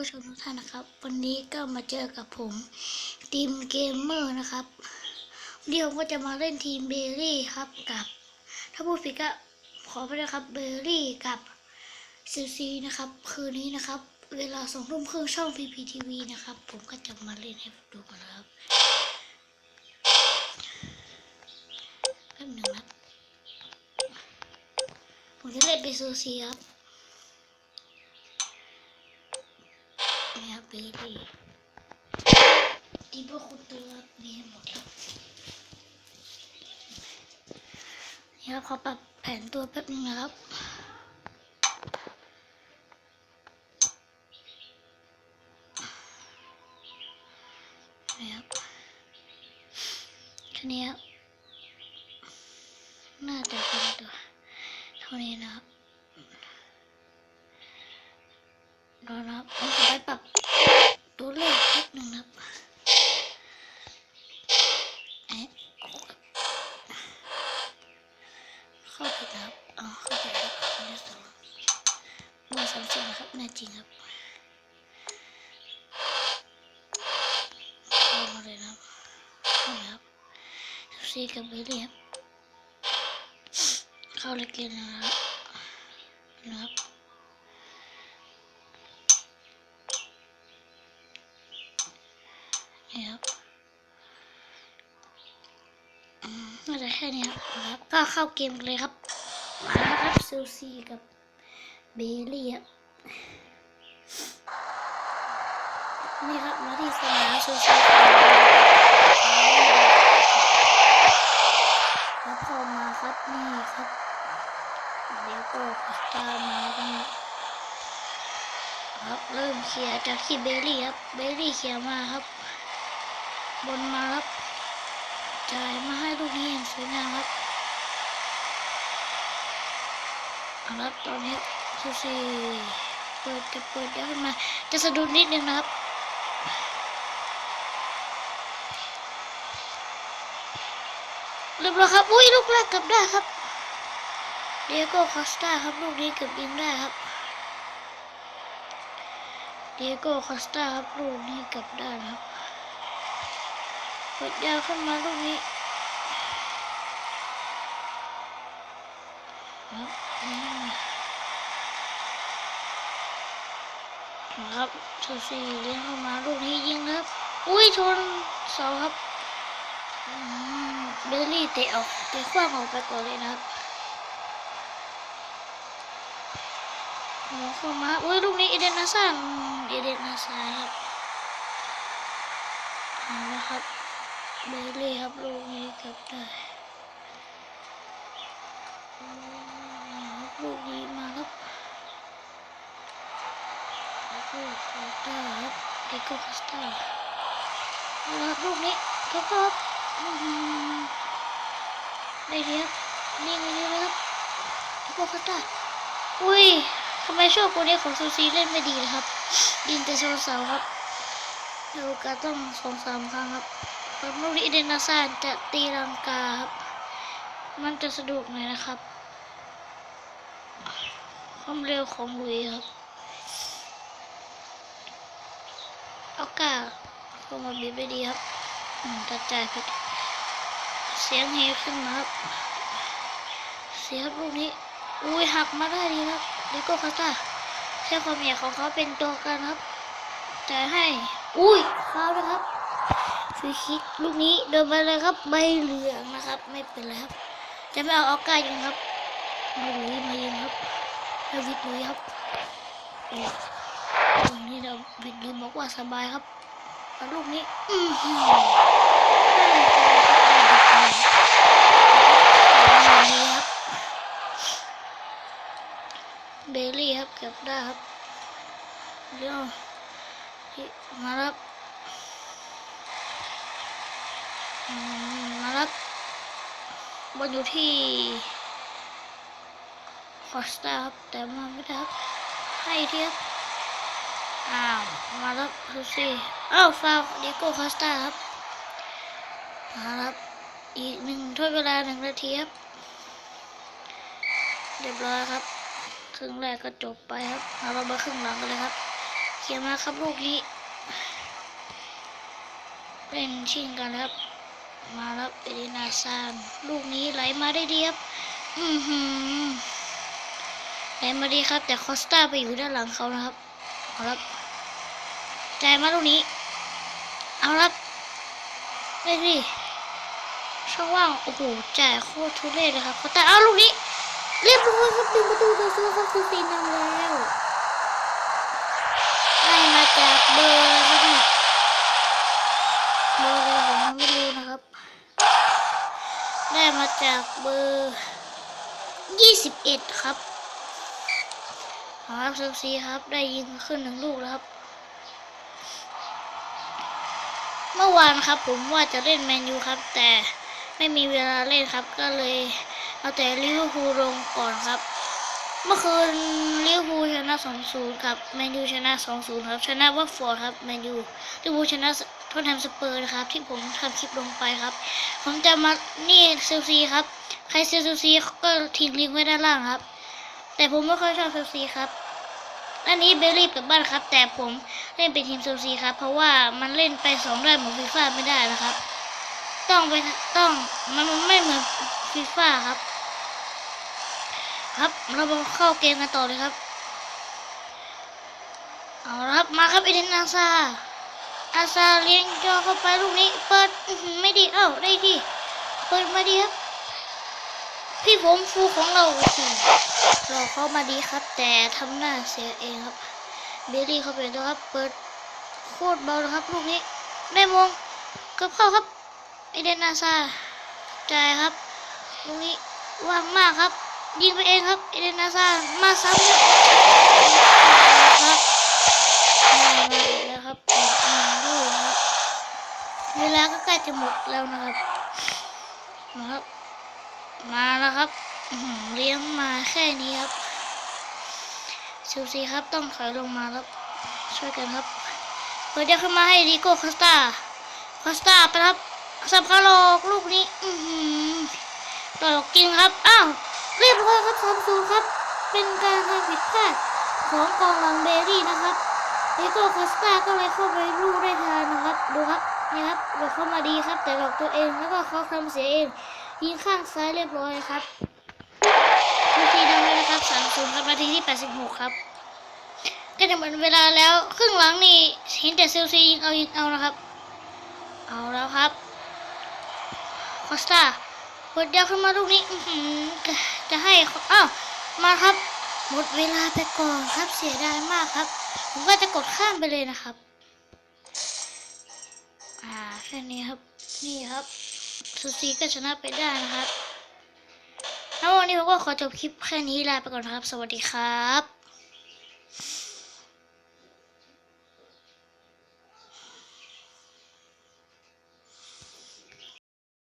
ผู้ชมทุกท่านนะครับ วันนี้ก็มาเจอกับผมทีมเกมเมอร์นะครับวันนี้ผมก็จะมาเล่นทีมเบอร์รี่ครับกับ ถ้าพูดผิดก็ขอไปด้วยครับเบอร์รี่กับซีซีนะครับ คืนนี้นะครับ เวลาสองทุ่มครึ่งช่อง PPTV นะครับ ผมก็จะมาเล่นให้ดูกันนะครับแป๊บหนึ่งนะผมจะเล่นเป็นซูซีครับ นี่ครับเบลลี่ที่พวกคุณตัวมีหมดครับนี่ครับขอปรับแผนตัวแป๊บนึงนะครับนี่ครับแค่นี้ครับน่าจะเป็นตัวเท่านี้นะครับรอนะครับผมจะไปปรับตัวเลขนิดนึงนะครับเอ๊ะเข้าไปนะครับอ๋อเข้าไปแล้วอันนี้สองเบอร์สามสิบนะครับแน่จริงครับเข้ามาเลยนะครับเข้ามาครับ ซีกับเบลลี่ครับเข้าเลยกมนะครับนะครับนี่ครับอืมน่าจะแค่นี้ครับก็เข้าเกมเลยครับมาแล้วครับเซลซีกับเบลลี่ครับนี่ครับมาที่สนามเซลซีแล้วพอมาครับ นี่ครับเดโก้คอสตามาครับนี่ครับ เริ่มเคลียร์จากที่เบลลี่ครับ เบลลี่เคลียร์มาครับ บนมาครับ จ่ายมาให้ลูกนี้อย่างสวยงามครับเอาละตอนนี้ซูซีเปิดจะเปิดเยขึ้นมา จะสะดุดนิดนึงนะครับเรียบร้อยครับ อุ้ยลูกแรกเกือบได้ครับ เดโก้คอสตาครับ ลูกนี้เกือบยิงได้ครับ เดโก้คอสตาครับ ลูกนี้เกือบได้นะครับ เปิดยาวขึ้นมาลูกนี้ครับอืมครับสูสี่เลี้ยงเข้ามาลูกนี้ยิงครับ อุ้ยชนเสาครับอืมเบลลี่เตะออกเตะขว้างออกไปก่อนเลยนะครับหัวเข้ามาอุ้ยลูกนี้เอเดนนาซันเอเดนนาซาครับเอาละครับ เบลลี่ครับลูกนี้กับได้ลูกนี้มาครับแล้วก็คอสตาครับเดโก้คอสตาแล้วลูกนี้ครับครับอื้อหือได้เรียบนี่ไงนี่เลยครับเดโก้คอสตาอุ้ยทำไมช่วงคนนี้ของซูซีเล่นไม่ดีนะครับยิงแต่โซเสาครับมีโอกาสต้องสองสามครั้งครับ ครับลูกนี้เดนนาซานจะตีลังกาครับ มันจะสะดวกหน่อยนะครับ ความเร็วของลุยครับเอากาเข้ามาบีบไปดีครับตัดใจายผิดเสียงเฮขึ้นมาครับ เสียครับลูกนี้ อุ้ยหักมาได้ดีครับดิโก้คาตาใช้ความใหญ่ของเขาเป็นตัวกันครับจ่ให้ อุ้ยฟาวล์นะครับ ฟรีคิกลูกนี้เดินไปเลยครับใบเหลืองนะครับ ไม่เป็นไรครับ จะไม่เอาออกกายิงครับมาลุยมายิงครับดาวิดลุยครับตรงนี้ดาวิดลุยบอกว่าสบายครับเอาลูกนี้ อือหือข้ามไปครับลุยครับเบลลี่ครับเก็บได้ครับเดี๋ยวมาครับ อืมมาครับบอลอยู่ที่คอสตาครับ แต่มาไม่ได้ครับ ให้เทียบอ้าว มาแล้วดูสิอ้าวฟาวเดียโก้คอสตาครับ มาครับ อีกหนึ่งถ้วยเวลาหนึ่งนาทีครับ เรียบร้อยครับ ครึ่งแรกก็จบไปครับเอาเรามาครึ่งหลังกันเลยครับลียร์มาครับลูกนี้เล่นชิงกันครับ มาแล้วเอเดนาซานลูกนี้ไหลมาได้ดีครับอือหือไหลมาดีครับ แต่คอสตาไปอยู่ด้านหลังเขานะครับเอาครับจ่ายมาลูกนี้ เอาครับได้ดิช่องว่างโอ้โหจ่ายโคตรทุเรศเลยครับคอสตาเอาลูกนี้เรียบร้อยครับดึงประตูต่อสู้ครับคือซีนำแล้วได้มาจากเบอร์อะไรครับเนี่ยเบอร์อะไรผมยังไม่รู้นะครับ ได้มา จากเบอร์ยี่สิบเอ็ดครับเอาครับเซลซีครับ ได้ยิงขึ้นหนึ่งลูกแล้วครับ เมื่อวานครับผมว่าจะเล่นแมนยูครับ แต่ไม่มีเวลาเล่นครับ ก็เลยเอาแต่ลิเวอร์พูลลงก่อนครับ เมื่อคืนลิเวอร์พูลชนะ 2-0ครับแมนยูชนะ 2-0 ครับ ชนะวัตฟอร์ดครับแมนยูลิเวอร์พูลชนะ ทอตแฮมสเปอร์นะครับ ที่ผมทำคลิปลงไปครับ ผมจะมานี่เซลซีครับ ใครเซลซีก็ทิ้งลิงก์ไว้ด้านล่างครับ แต่ผมไม่ค่อยชอบเซลซีครับอันนี้เบลลี่กลับบ้านครับ แต่ผมเล่นเป็นทีมเซลซีครับ เพราะว่ามันเล่นไปสองได้เหมือนฟีฟ่าไม่ได้นะครับ ต้องไปต้องมันมันไม่เหมือนฟีฟ่าครับ ครับเรามาเข้าเกมกันต่อเลยครับเอาละครับมาครับเอเดนอาซา อาซาเลี้ยงจอเข้าไปลูกนี้ เปิดไม่ดีเอ้าได้ดีเปิดมาดีครับ พี่ผมฟูของเราโอ้โหเราเข้ามาดีครับ แต่ทำหน้าเสียเองครับ เบลลี่เข้าไปแล้วครับ เปิดโคตรเบาเลยครับ ลูกนี้ได้มงกับเข้าครับเอเดนอาซาจ่ายครับลูกนี้ว่างมากครับ ยิงไปเองครับเอเดนอาซามาซ้ำครับครับมาอีกแล้วครับอีกหนึ่งลูกครับ เว ลาก็ใกล้จะหมดแล้วนะครับนะครับ มาแล้วครับเลี้ยงมาแค่นี้ครับเชลซีครับต้องถอยลงมาครับ ช่วยกันครับเปิดเดี๋ยวขึ้นมาให้ดิโก้คอสตาคอสตาไปครับสับขาหลกลูกนี้ อือหือตลกจริงครับ อ้าว เรียบร้อยครับสามศูนย์ครับ เป็นการทำผิดพลาดของกองหลังเบรี่นะครับดิโก้คอสตาก็เลยเข้าไปลูกได้ทันนะครับ ดูครับ นี่ครับเดี๋ยวเข้ามาดีครับ แต่หลอกตัวเองแล้วก็เขาทำเสียเอง ยิงข้างซ้ายเรียบร้อยครับนาทีนำเลยนะครับสามศูนย์ครับนาทีที่แปดสิบหกครับก็จะหมดเวลาแล้วครึ่งหลังนี่เห็นแต่เซลซียิงเอายิงเอานะครับ เอาแล้วครับคอสตาเปิดยาวขึ้นมาลูกนี้จะให้เอ้าวมาครับ หมดเวลาไปก่อนครับเสียดายมากครับ ผมก็จะกดข้ามไปเลยนะครับ แค่นี้ครับ นี่ครับซูซีก็ชนะไปได้นะครับแล้ววันนี้ผมก็ขอจบคลิปแค่นี้ลาไปก่อนครับ สวัสดีครับ